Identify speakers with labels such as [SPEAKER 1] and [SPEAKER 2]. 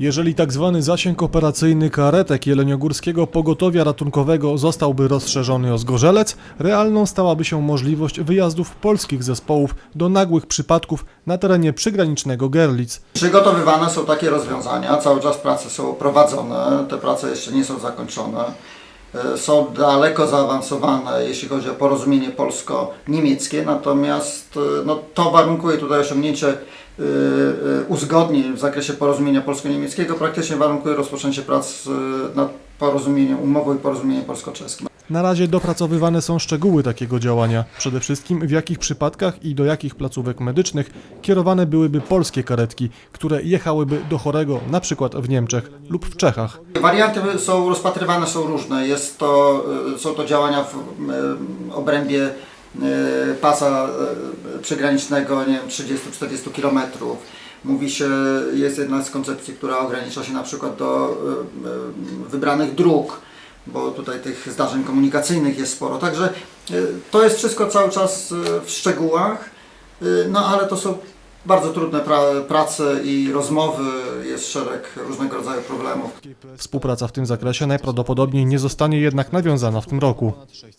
[SPEAKER 1] Jeżeli tak zwany zasięg operacyjny karetek Jeleniogórskiego Pogotowia Ratunkowego zostałby rozszerzony o Zgorzelec, realną stałaby się możliwość wyjazdów polskich zespołów do nagłych przypadków na terenie przygranicznego Gerlitz.
[SPEAKER 2] Przygotowywane są takie rozwiązania, cały czas prace są prowadzone, te prace jeszcze nie są zakończone. E, Są daleko zaawansowane, jeśli chodzi o porozumienie polsko-niemieckie, natomiast e, no, to warunkuje tutaj osiągnięcie e, uzgodnień w zakresie porozumienia polsko-niemieckiego, praktycznie warunkuje rozpoczęcie prac nad porozumieniem, umową i porozumieniem polsko-czeskim.
[SPEAKER 1] Na razie dopracowywane są szczegóły takiego działania, przede wszystkim w jakich przypadkach i do jakich placówek medycznych kierowane byłyby polskie karetki, które jechałyby do chorego na przykład w Niemczech lub w Czechach.
[SPEAKER 2] Warianty są rozpatrywane, są różne. Jest to, y, są to działania w y, obrębie y, pasa przygranicznego, nie wiem, 30-40 km. Mówi się, jest jedna z koncepcji, która ogranicza się na przykład do wybranych dróg, bo tutaj tych zdarzeń komunikacyjnych jest sporo. Także y, to jest wszystko cały czas y, w szczegółach, y, no ale to są bardzo trudne pra- prace i rozmowy, jest szereg różnego rodzaju problemów.
[SPEAKER 1] Współpraca w tym zakresie najprawdopodobniej nie zostanie jednak nawiązana w tym roku.